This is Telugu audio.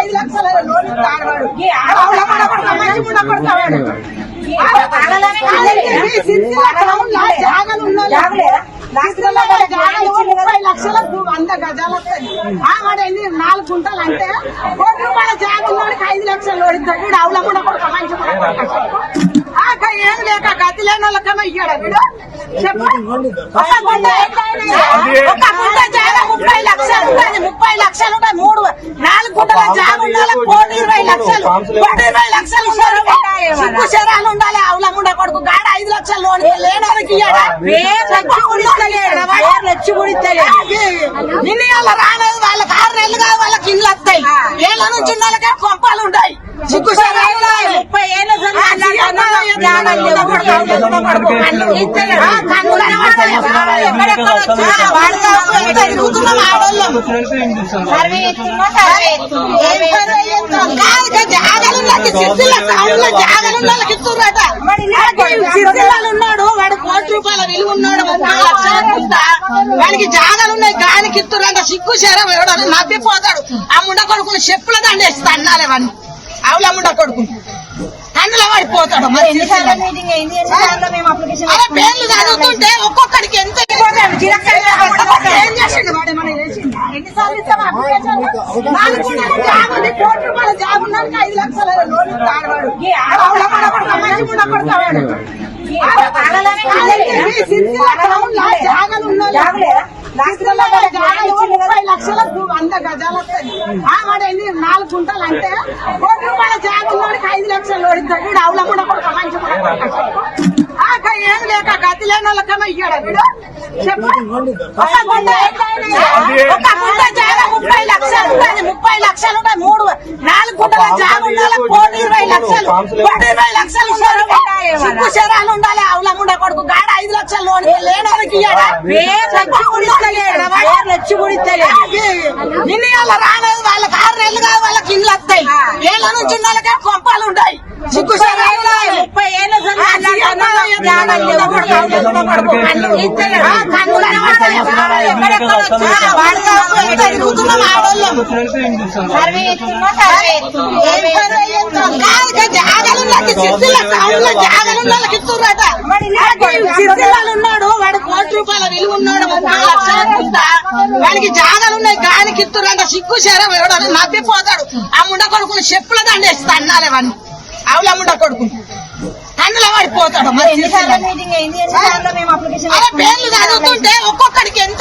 ఐదు లక్షల లోన్ ఇస్తాడు వాడు. ముప్పై లక్షలకు వంద గజాలు వస్తాయి. వాడు ఎన్ని నాలుగు గుంటలు అంటే కోటి రూపాయల జాగ ఐదు లక్షలు లోన్ ఇస్తాడు ఆవుల ముండ కొడతా, మంచి ముండ కొడతా. ఆ అక్క ఏం లేక గతి లేని వాళ్ళకన్నా ఇయ్యాడు వీడు? చెప్పు. ఒక గుంట ఒక గుంట జాగా ముప్పై లక్షలు ఉంటుంది ముప్పై లక్షలు మూడు నాలుగు గుంటల జాగా ఉండాలి. కోటి ఇరవై లక్షలు. కోటి ఇరవై లక్షలు. సిగ్గు శరాలు ఉండాలి. అవుల ముండ కొడుకు గాడ ఐదు లక్షలు లోన్ వాళ్ళకి ఇయ్యాడా? నిన్న వాళ్ళ రాలేదు. వాళ్ళకి ఆరు నెలలు కాదు వాళ్ళకి ఇల్లు వస్తాయి. ఏళ్ళ నుంచి. ముప్పై ఏళ్ళ. సర్వే ఇక జాగాలు ఉన్నాడు వాడు కోటి రూపాయల విలువ కింద. వాడికి జాగాలు ఉన్నాయి గానికి ఇస్తుర్రంట సిగ్గు శరం ఎవడో నవ్విపోతాడు. ఆ ముండ కొడుకుని చెప్పుల దండేస్తా అన్నాలే వాడిని ఆవుల ముండ కొడుకు కన్నుల పడిపోతాడు అరే పేర్లు చదువుతుంటే ఒక్కొక్కడికి ఎంత ఏం చేసిండు? వాడు ఏమన్నా చేసిండా? ఎన్నిసార్లు ఇచ్చాము అప్లికేషన్? నాలుగు నెలల జాబ్ ఉంది, కోటి రూపాయల జాబ్ ఉన్నానికి ఐదు లక్షల లోన్ ఇస్తాడు వాడు. ఆవుల జాగాలు ముప్పై లక్షలకు వంద గజాలు వస్తాయి. ఆ వాడు ఎన్ని? నాలుగు గుంటలు అంటే కోటి రూపాయల ఐదు లక్షలు లోన్ ఇస్తాడు వీడు మంచి ఏం లేక గతి లేని వాళ్ళకన్నా ఇయ్యాడు వీడు? చెప్పు. ఒక గుంట ఒక గుంట జాగా ముప్పై లక్షలు ఉంటుంది ముప్పై లక్షలు ఉంటాయి మూడు నాలుగు గుంటల జాగా ఉండాలి కోటి ఇరవై లక్షలు. కోటి ఇరవై లక్షలు. సిగ్గు శరాలు ఉండాలి ఆవుల ముండ కొడుకు గాడ ఐదు లక్షలు లోన్ లేని వాళ్ళకి ఇయ్యాడా నిన్న వాళ్ళ రాలేదు వాళ్ళకి ఆరు నెలలు కాదు వాళ్ళకి ఇల్లు వస్తాయి ఏళ్ళ నుంచి వాళ్ళకే కొంపాలు ఉంటాయి సిగ్గు శరాలు. ముప్పై ఏళ్ళ తిరుగుతున్నాం ఆడోళ్ళం. సర్వే ఎత్తున్నా సర్వే ఉన్నాడు వాడు కోటి రూపాయల విలువ ఉన్నాడు ముప్పై లక్షల కింద. వాడికి జాగాలు ఉన్నాయి గానికి ఇస్తుర్రంట సిగ్గు శరం ఎవడో నవ్విపోతాడు. ఆ ముండ కొడుకుని చెప్పుల దండేస్తా అన్నాలే వాడిని. ఆవుల ముండ కొడుకు కన్నుల పడిపోతాడు మరి పేర్లు చదువుతుంటే ఒక్కొక్కడికి ఎంత